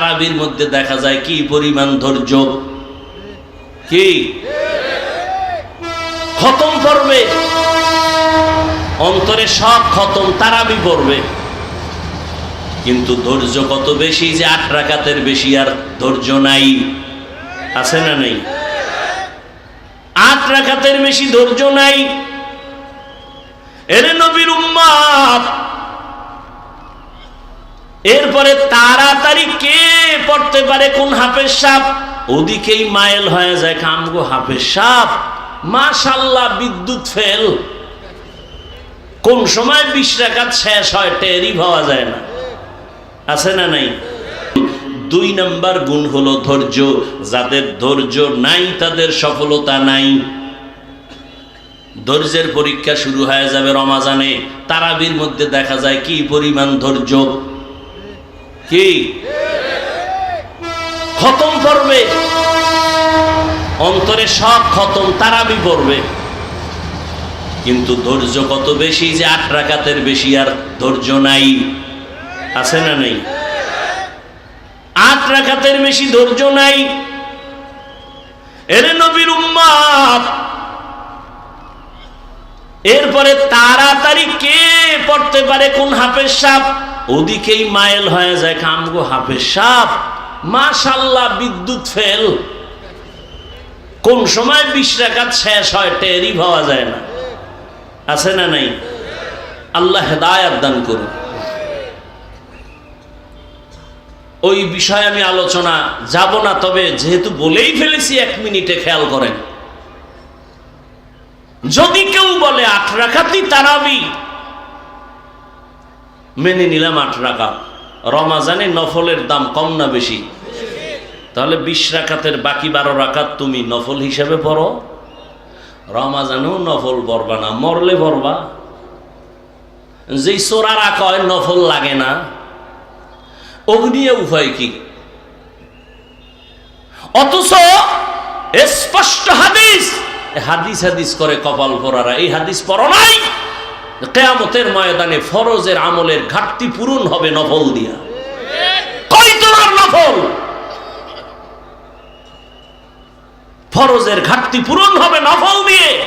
তারাবির মধ্যে দেখা যায় কি পরিমাণ ধৈর্য? কি? খতম পড়বে। অন্তরে সব খতম, তারাবি পড়বে। কিন্তু ধৈর্য কত বেশি যে আট রাকাতের বেশি আর ধৈর্য নাই। আছে না নেই? আট রাকাতের বেশি ধৈর্য নাই। এরে নবীর উম্মাদ এরপরে তাড়াতাড়ি কে পড়তে পারে কোন হাফের সাপ ওদিকেই মাইল হয়ে যায় কামগো হাফেজ সাপ মাশাল্লাহ বিদ্যুৎ ফেল। কোন সময় বিশ রাকাত শেষ হয়, টেরই পাওয়া যায় না। আছে না নাই? দুই নাম্বার গুণ হলো ধৈর্য। যাদের ধৈর্য নাই, তাদের সফলতা নাই। ধৈর্যের পরীক্ষা শুরু হয়ে যাবে রমাজানে। তারাবির মধ্যে দেখা যায় কি পরিমাণ ধৈর্য। কি? খতম পড়বে অন্তরে সব খতম, তারাবি পড়বে। কিন্তু ধৈর্য কত বেশি যে আট রাকাতের বেশি আর ধৈর্য নাই। আছে না নেই? আট রাকাতের বেশি ধৈর্য নাই। এরে নবীর উম্মাদ এরপরে তাড়াতাড়ি কে পারে কোন হাফেজ সাপ ওদিকেই মাইল হয়ে যায় কামগো হাফেজ সাপ মাশাল্লাহ বিদ্যুৎ ফেল। কোন সময় বিশ রাকাত শেষ হয়, টেরই পাওয়া যায় না। আছে না নাই? আল্লাহ হেদায়াত দান করুন ওই বিষয়ে আমি আলোচনা যাব না, তবে যেহেতু বলেই ফেলেছি, এক মিনিটে খেয়াল করেন। যদি কেউ বলে আট রাখাতি তারাবি মেনে নিলাম আট রাখা। রমাজানে নফলের দাম কম না বেশি? তাহলে বিশ রাখাতের বাকি বারো রাখাত তুমি নফল হিসাবে পড়ো। রমাজানেও নফল পড়বা না, মরলে পড়বা। যেই চোরারা কয় নফল লাগে না। অগ্নিয়ে উভয় কি? অথচ স্পষ্ট হাদিস হাদিস হাদিস করে কপাল পরারা এই হাদিস পড়ো নাই? কেয়ামতের ময়দানে ফরজের আমলের ঘাটতি পূরণ হবে নফল দিয়া। নফল? ফরজের ঘাটতি পূরণ হবে নফল দিয়ে।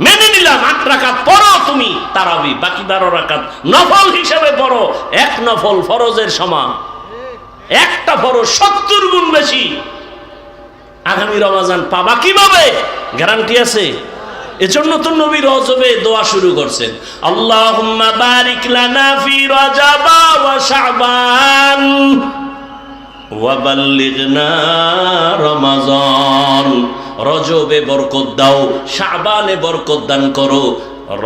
মেনে নিলাম আট রাকাত পড়ো তুমি, তারাবি, বাকি বারো রাকাত নফল হিসেবে পড়ো। এক নফল ফরজের সমান। একটা ফরজ সত্তর গুণ বেশি। আগামী রমাজান পাবা কীভাবে? গ্যারান্টি আছে? এজন্য তো নবী রজবে দোয়া শুরু করছেন। আল্লাহুম্মা বারিক লানা ফি রাজাবা ওয়া শাবান ওয়া বাল্লিগনা রমাজান। রজবে বরকত দাও, শাবানে বরকত দান করো,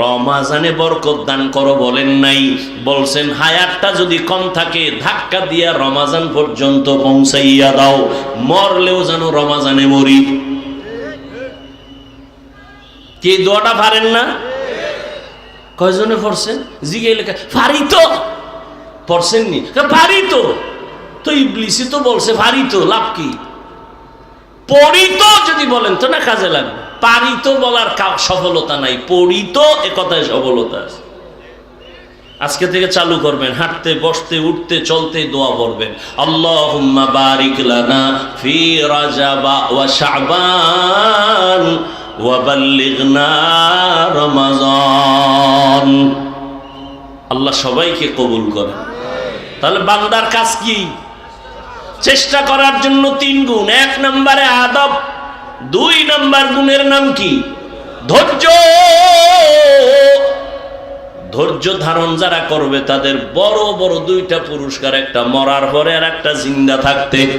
রমাজানে বরকত দান করো বলেন নাই। বলছেন, হায়াতটা যদি কম থাকে, ধাক্কা দিয়া রমাজান পর্যন্ত পৌঁছাইয়া দাও, মরলেও যেন রমাজানে মরি। কি দোয়াটা পারেন না? কয়জনে পড়ছেন? জিগে লেখা পারি তো পড়ছেন নি পারি তো তো ইবলিসি তো বলছে পারি তো লাভ কি? পড়িত যদি বলেন তো না কাজে লাগবে। পারিত বলার সফলতা নাই, পড়িত এ কথায় সফলতা আছে। আজকে থেকে চালু করবেন, হাঁটতে, বসতে, উঠতে, চলতে দোয়া পড়বেন। আল্লাহ বারিক লানা ফি রাজাবা ওয়া শাবান। আল্লাহ সবাইকে কবুল করেন তাহলে বান্দার কাজ কি? চেষ্টা করার জন্য তিন গুণ। এক নম্বরে আদব, দুই নম্বর গুণের নাম কি? ধৈর্য। ধৈর্য ধারণ যারা করবে, তাদের বড় বড় দুইটা পুরস্কার, একটা মরার পরে আর একটা জিন্দা থাকতে।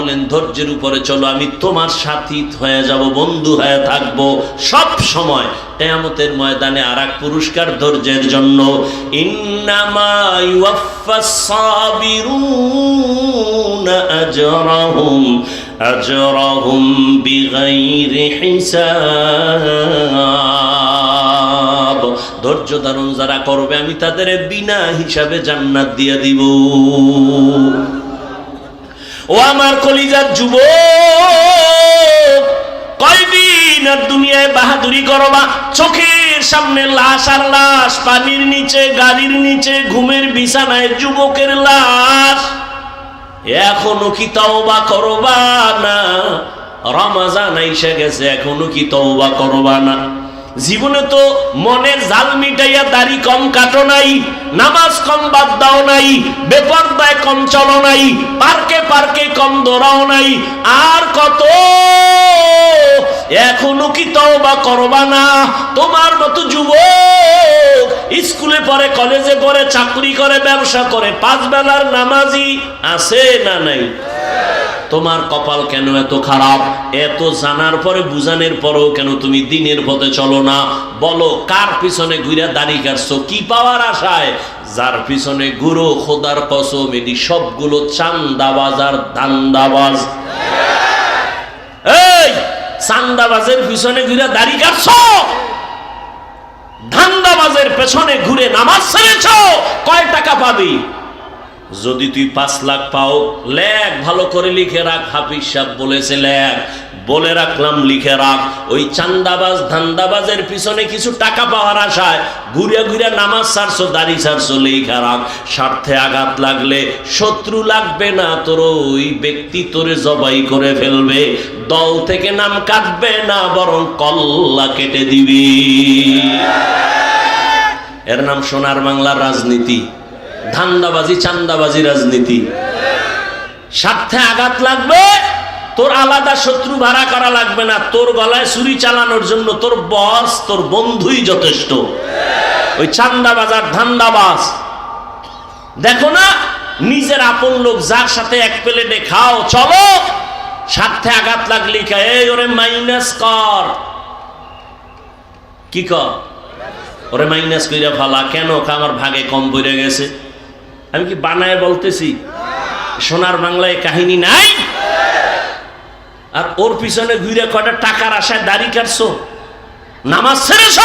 বলেন, ধৈর্যের উপরে চলো, আমি তোমার সাথী হয়ে যাব, বন্ধু হয়ে থাকব। সব সময় কেয়ামতের ময়দানে আর এক পুরস্কার ধৈর্যের জন্য। ধৈর্য ধারণ যারা করবে, আমি তাদের বিনা হিসাবে জান্নাত দিয়ে দিব। ও আমার কলিজার যুব কয়দিন আর দুনিয়ায় বাহাদুরি করবা? চোখের সামনে লাশ আর লাশ, পানির নিচে, গাড়ির নিচে, ঘুমের বিছানায় যুবকের লাশ। এখনও কি তওবা করবা না? রমাজান আইসা গেছে, এখনও কি তওবা করবা না? জীবনে তো মনের জাল মিটাইয়া দাড়ি কম কাটো নাই, নামাজ কম বাদ দাও নাই, বেপরদায় কম চলো নাই, পার্কে পার্কে কম দৌড়াও নাই, আর কত? এখনও কি তওবা করবা না? তোমার মতো যুবক স্কুলে পড়ে, কলেজে পড়ে, চাকরি করে, ব্যবসা করে, পাঁচ বেলার নামাজি আছে না নাই? তোমার কপাল কেন এত খারাপ? এত জানার পরে বুঝানোর পরেও কেন তুমি দিনের পথে চলো না? বলো, কার পিছনে ঘুরে দাড়ি কাটছো? কি পাওয়ার আশায়? যার পিছনে গুরু, খোদার কসম এটি সবগুলো চান্দাবাজ আর দান্দাবাজ। এই, চান্দাবাজের পিছনে ঘুরে দাড়ি কাটছো? ধান্দাবাজের পেছনে ঘুরে নামাজ ছেড়েছ? কয় টাকা পাবি? যদি তুই পাঁচ লাখ পাও, লেখ, ভালো করে লিখে রাখ, হাফিজ সাহেব বলেছে, লেখ। বলে রাখলাম, লিখে রাখ। ওই চান্দাবাজ, ধান্দাবাজের পিছনে কিছু টাকা পাওয়ার আশায় ঘুরে ঘুরে নামাজ ছাড়ছো দাড়ি ছাড়ছো লেখা রাখ। স্বার্থে আঘাত লাগলে শত্রু লাগবে না, তোর ওই ব্যক্তি তোরে জবাই করে ফেলবে। দল থেকে নাম কাটবে না, বরং কল্লা কেটে দিবি। এর নাম সোনার বাংলার রাজনীতি। ধান্দাবাজি, চান্দাবাজি রাজনীতি। স্বার্থে আঘাত লাগবে, তোর আলাদা শত্রু ভাড়া করা লাগবে না। তোর গলায় ছুরি চালানোর জন্য তোর বস, তোর বন্ধুই যথেষ্ট। ওই চান্দাবাজার ধান্দাবাজ। দেখো না, নিজের আপন লোক যার সাথে এক প্লেটে খাও, চলো। স্বার্থে আঘাত লাগলি ওরে মাইনাস কর। কি কর? ওরে মাইনাস কইরা ফালা। কেন? আমার ভাগে কম পড়ে গেছে। আমি কি বানায় বলতেছি? সোনার বাংলায় কাহিনী নাই? আর ওর পিছনে ঘুরে কটা টাকার আশায় দাড়ি কাটছো? নামাজ ছেড়েছ